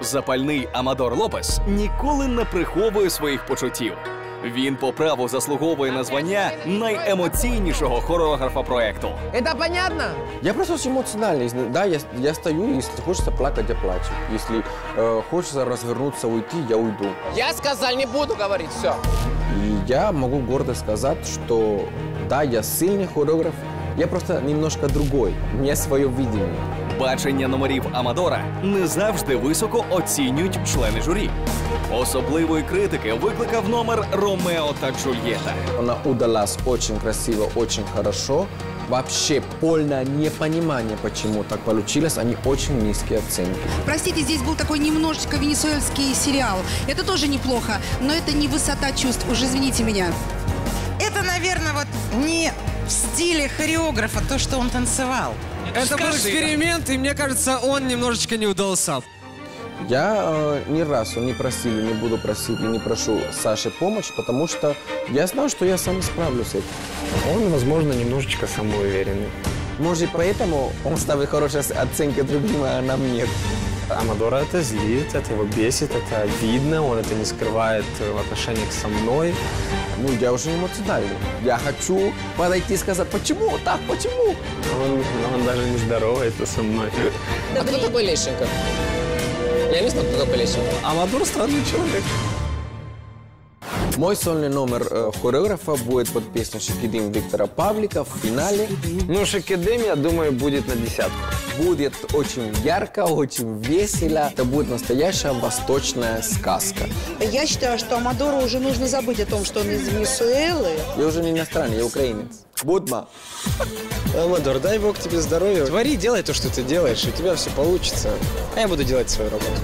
Запальний Амадор Лопес ніколи не приховує своїх почуттів. Він по праву заслуговує на звання найемоційнішого хореографа проекту. Это понятно? Я просто очень эмоциональный. Если- Да, я, я стою, если хочется плакать, я плачу. Если э, хочется развернуться, уйти, я уйду. Я сказал, не буду говорить, все. И я могу гордо сказать, что да, я сильный хореограф, я просто немножко другой. У меня свое видение. Бачення номерів Амадора не завжди високо оцінюють члени журі. Особливої критики викликав номер Ромео та Джульєта. Она удалась очень красиво, очень хорошо. Вообще полное непонимание, почему так получилось. Они очень низкие оценки. Простите, здесь был такой немножечко венесуэльский сериал. Это тоже неплохо, но это не высота чувств. Уж извините меня. Это, наверное, вот не в стиле хореографа то, что он танцевал. Это был эксперимент, и мне кажется, он немножечко не удался. Я э, ни разу не просил, и не буду просить, и не прошу Саши помощь, потому что я знаю, что я сам справлюсь с этим. Он, возможно, немножечко самоуверенный. Может, поэтому он ставит хорошие оценки другим, а нам нет. Амадора это злит, это его бесит, это видно, он это не скрывает э, в отношениях со мной. Ну, я уже эмоциональный. Я хочу подойти и сказать, почему так, почему? Он, он даже не здоровается со мной. А кто такой Лещенко? Я не знаю, кто такой Лещенко. Амадор странный человек. Мой сольный номер э, хореографа будет под песню «Шикидим» Виктора Павлика в финале. Ну, Шакедем, я думаю, будет на десятку. Будет очень ярко, очень весело. Это будет настоящая восточная сказка. Я считаю, что Амадору уже нужно забыть о том, что он из Венесуэлы. Я уже не иностранный, я украинец. Будма. Амадор, дай бог тебе здоровья. Твори, делай то, что ты делаешь, и у тебя все получится. А я буду делать свою работу.